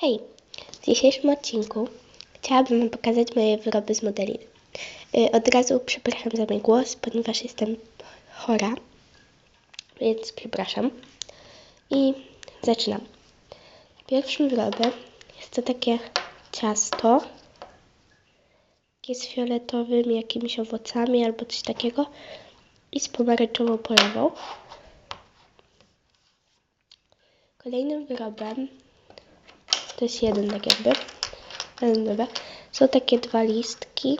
Hej! W dzisiejszym odcinku chciałabym Wam pokazać moje wyroby z modeliny. Od razu przepraszam za mój głos, ponieważ jestem chora, więc przepraszam. I zaczynam. Pierwszym wyrobem jest to takie ciasto. Takie z fioletowymi jakimiś owocami albo coś takiego i z pomarańczową polewą. Kolejnym wyrobem to jest jeden tak jakby. Dobra. Są takie dwa listki.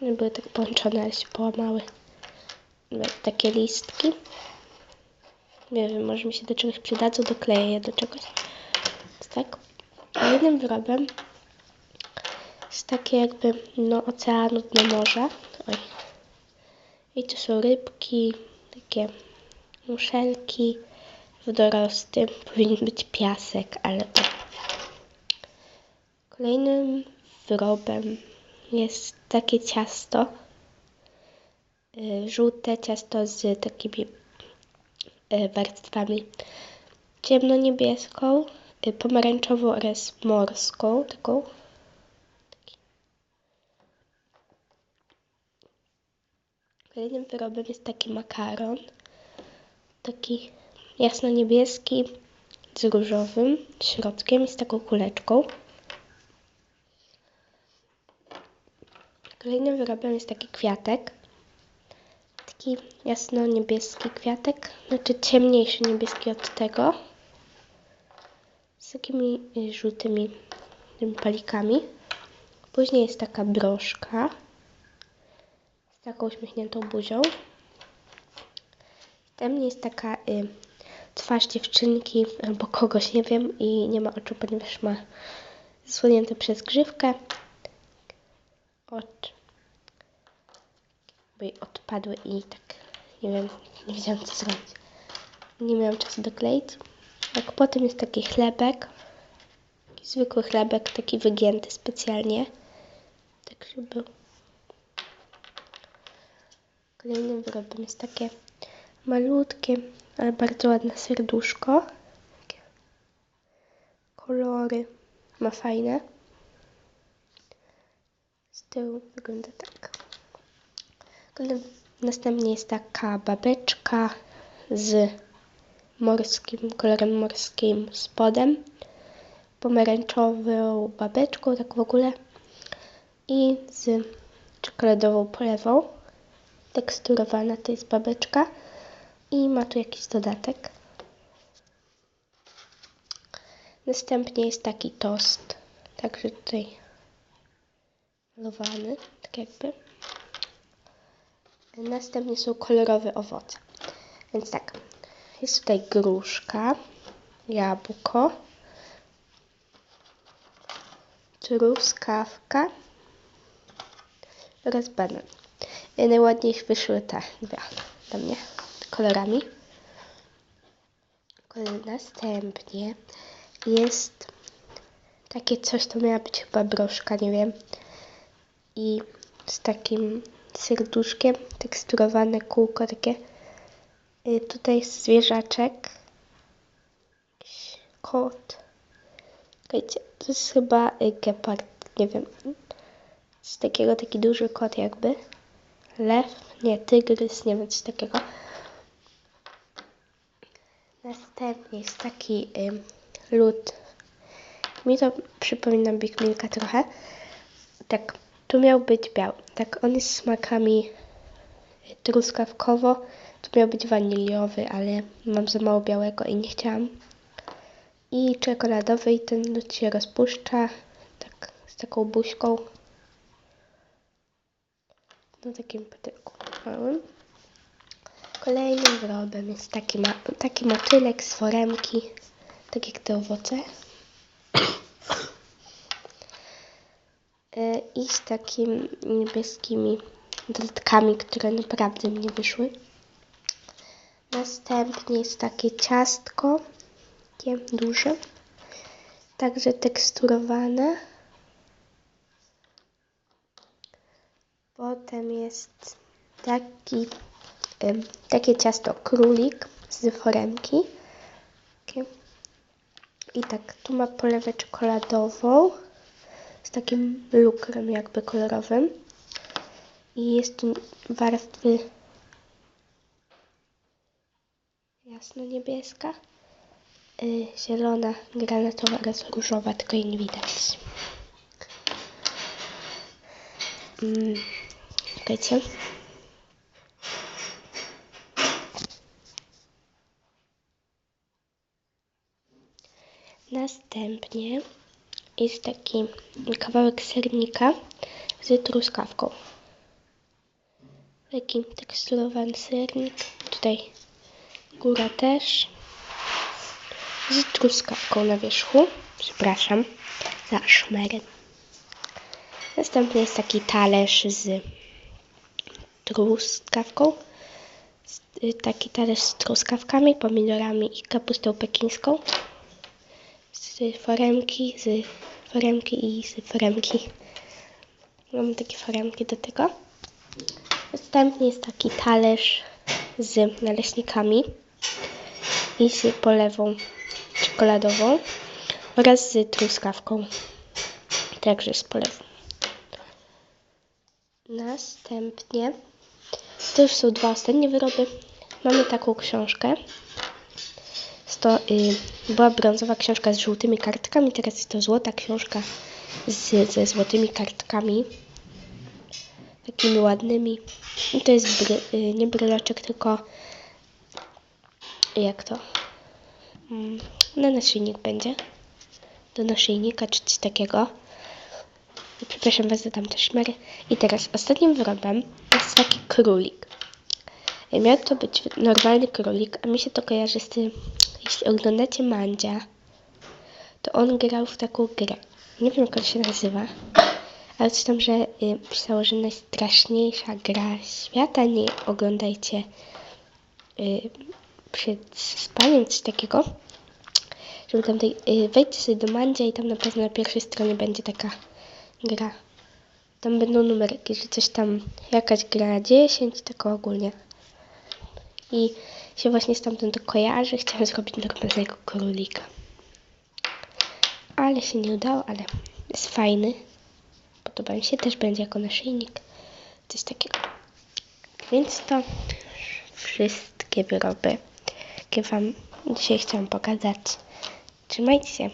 Były tak połączone, ale się połamały. Takie listki. Nie wiem, może mi się do czegoś przydadzą, dokleję je do czegoś. Tak. Kolejnym wyrobem jest takie jakby no oceanu, dno morza. Oj. I tu są rybki, takie muszelki, wodorosty. Powinien być piasek, ale to Kolejnym wyrobem jest takie ciasto, y, żółte ciasto z takimi y, warstwami ciemno-niebieską, y, pomarańczową oraz morską, taką. Kolejnym wyrobem jest taki makaron, taki jasno-niebieski z różowym środkiem i z taką kuleczką. Kolejnym wyrobem jest taki kwiatek. Taki jasno-niebieski kwiatek, znaczy ciemniejszy niebieski od tego. Z takimi y, żółtymi tymi palikami. Później jest taka broszka z taką uśmiechniętą buzią. Tam jest taka y, twarz dziewczynki albo kogoś, nie wiem, i nie ma oczu, ponieważ ma zasłonięte przez grzywkę. Oczy by odpadły i tak nie wiem, nie wiedziałam co zrobić. Nie miałam czasu dokleić. Tak potem jest taki chlebek. Taki zwykły chlebek, taki wygięty specjalnie. Tak żeby... Kolejnym wyrobem jest takie malutkie, ale bardzo ładne serduszko. Takie kolory. Ma fajne. Z tyłu wygląda tak. Następnie jest taka babeczka z morskim, kolorem morskim spodem, pomarańczową babeczką, tak w ogóle i z czekoladową polewą. Teksturowana to jest babeczka i ma tu jakiś dodatek. Następnie jest taki tost, także tutaj malowany, tak jakby. Następnie są kolorowe owoce. Więc tak, jest tutaj gruszka, jabłko, truskawka oraz banan. Najładniej wyszły te dwa dla mnie kolorami. Następnie jest takie coś, to miała być chyba broszka, nie wiem. I z takim serduszkiem, teksturowane kółko takie. Y, tutaj jest zwierzaczek. Kot. Słuchajcie, to jest chyba y, gepard, nie wiem. Coś takiego, taki duży kot jakby. Lew, nie, tygrys, nie wiem, coś takiego. Następnie jest taki y, lód. Mi to przypomina Big Milka trochę. Tak tu miał być biały. Tak, on jest smakami truskawkowo. Tu miał być waniliowy, ale mam za mało białego i nie chciałam. I czekoladowy i ten lód się rozpuszcza. Tak, z taką buźką. Na takim patyku małym. Kolejnym wyrobem jest taki, ma taki motylek z foremki. Tak jak te owoce. I z takimi niebieskimi dodatkami, które naprawdę mnie wyszły. Następnie jest takie ciastko, takie duże, także teksturowane. Potem jest taki, takie ciasto królik z foremki. I tak, tu ma polewę czekoladową z takim lukrem jakby kolorowym. I jest tu warstwy jasno-niebieska, y, zielona, granatowa oraz różowa, tylko jej nie widać. Mm, czekajcie. Następnie jest taki kawałek sernika z truskawką. Taki teksturowany sernik. Tutaj góra też. Z truskawką na wierzchu. Przepraszam za szmery. Następnie jest taki talerz z truskawką. Taki talerz z truskawkami, pomidorami i kapustą pekińską. Z foremki, z foremki i z foremki. Mamy takie foremki do tego. Następnie jest taki talerz z naleśnikami i z polewą czekoladową oraz z truskawką. Także z polewą. Następnie, to już są dwa ostatnie wyroby. Mamy taką książkę. Jest to y, była brązowa książka z żółtymi kartkami, teraz jest to złota książka z, ze złotymi kartkami. Takimi ładnymi. I to jest bry, y, nie bryloczek, tylko jak to? Mm, na naszyjnik będzie. Do naszyjnika czy coś takiego. Przepraszam Was za tamte szmery. I teraz ostatnim wyrobem jest taki królik. Miał to być normalny królik, a mi się to kojarzy z tym, jeśli oglądacie Mandzia, to on grał w taką grę. Nie wiem, jak ona się nazywa, ale coś tam, że y, pisało, że najstraszniejsza gra świata. Nie oglądajcie y, przed spaniem, coś takiego. Żeby tam y, wejdźcie sobie do Mandzia i tam na pewno na pierwszej stronie będzie taka gra. Tam będą numerki, że coś tam, jakaś gra na 10, tak ogólnie. I się właśnie stamtąd to kojarzy. Chciałam zrobić normalnego królika. Ale się nie udało, ale jest fajny. Podoba mi się, też będzie jako naszyjnik. Coś takiego. Więc to wszystkie wyroby, jakie Wam dzisiaj chciałam pokazać. Trzymajcie się.